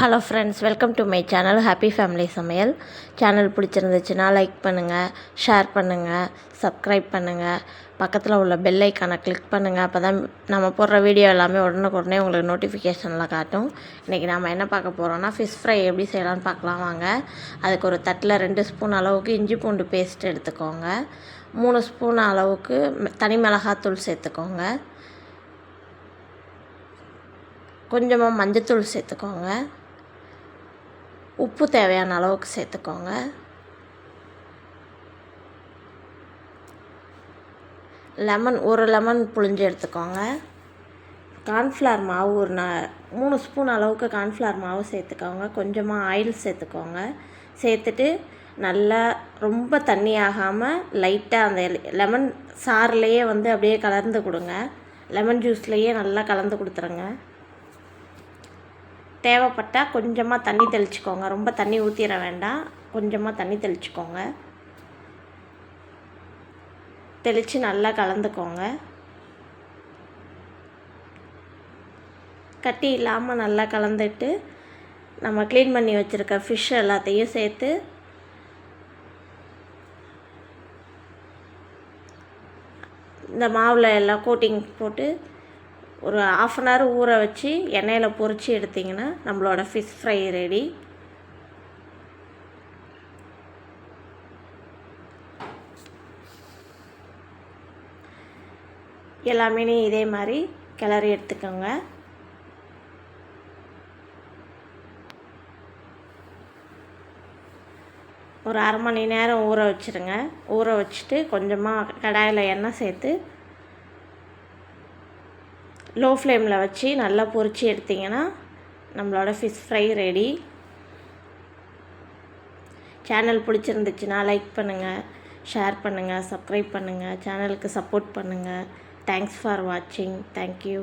Hello friends welcome to my channel happy family சமையல் channel பிடிச்சிருந்துச்சுன்னா like பண்ணுங்கள் share பண்ணுங்கள் சப்ஸ்கிரைப் பண்ணுங்கள் பக்கத்தில் உள்ள பெல் ஐக்கானை கிளிக் பண்ணுங்கள் அப்போ தான் நம்ம போடுற வீடியோ எல்லாமே உடனுக்குடனே உங்களுக்கு நோட்டிஃபிகேஷனில் காட்டும். இன்றைக்கி நம்ம என்ன பார்க்க போகிறோம்னா ஃபிஷ் ஃப்ரை எப்படி செய்யலாம்னு பார்க்கலாம் வாங்க. அதுக்கு ஒரு தட்டில் ரெண்டு ஸ்பூன் அளவுக்கு இஞ்சி பூண்டு பேஸ்ட் எடுத்துக்கோங்க. மூணு ஸ்பூன் அளவுக்கு தனி மிளகாத்தூள் சேர்த்துக்கோங்க. கொஞ்சமாக மஞ்சத்தூள் சேர்த்துக்கோங்க. உப்பு தேவையான அளவுக்கு சேர்த்துக்கோங்க. லெமன் ஒரு லெமன் புழிஞ்சு எடுத்துக்கோங்க. கார்ன்ஃப்ளவர் மாவு ஒரு ந மூணு ஸ்பூன் அளவுக்கு கார்ன்ஃப்ளவர் மாவு சேர்த்துக்கோங்க. கொஞ்சமாக ஆயில் சேர்த்துக்கோங்க. சேர்த்துட்டு நல்லா ரொம்ப தண்ணி ஆகாமல் லைட்டாக அந்த லெமன் சாறுலேயே வந்து அப்படியே கலந்து கொடுங்க. லெமன் ஜூஸ்லேயே நல்லா கலந்து கொடுத்துருங்க. தேவைப்பட்டால் கொஞ்சமாக தண்ணி தெளிச்சுக்கோங்க. ரொம்ப தண்ணி ஊற்றிட வேண்டாம். கொஞ்சமாக தண்ணி தெளிச்சுக்கோங்க. தெளித்து நல்லா கலந்துக்கோங்க. கட்டி இல்லாமல் நல்லா கலந்துட்டு நம்ம க்ளீன் பண்ணி வச்சுருக்க ஃபிஷ் எல்லாத்தையும் சேர்த்து இந்த மாவில் எல்லாம் கோட்டிங் போட்டு ஒரு ஆஃப் அன் ஹவர் ஊற வச்சு எண்ணெயில் பொரித்து எடுத்திங்கன்னா நம்மளோட ஃபிஷ் ஃப்ரை ரெடி எல்லாமே இதே மாதிரி கிளறி எடுத்துக்கோங்க. ஒரு அரை மணி நேரம் ஊற வச்சுருங்க. ஊற வச்சுட்டு கொஞ்சமாக கடாயில் எண்ணெய் சேர்த்து லோ ஃப்ளேமில் வச்சு நல்லா பொரிச்சு எடுத்திங்கன்னா நம்மளோட ஃபிஷ் ஃப்ரை ரெடி சேனல் பிடிச்சிருந்துச்சுன்னா லைக் பண்ணுங்கள் ஷேர் பண்ணுங்கள் சப்ஸ்கிரைப் பண்ணுங்கள் சேனலுக்கு சப்போர்ட் பண்ணுங்கள் தேங்க்ஸ் ஃபார் வாட்சிங் தேங்க்யூ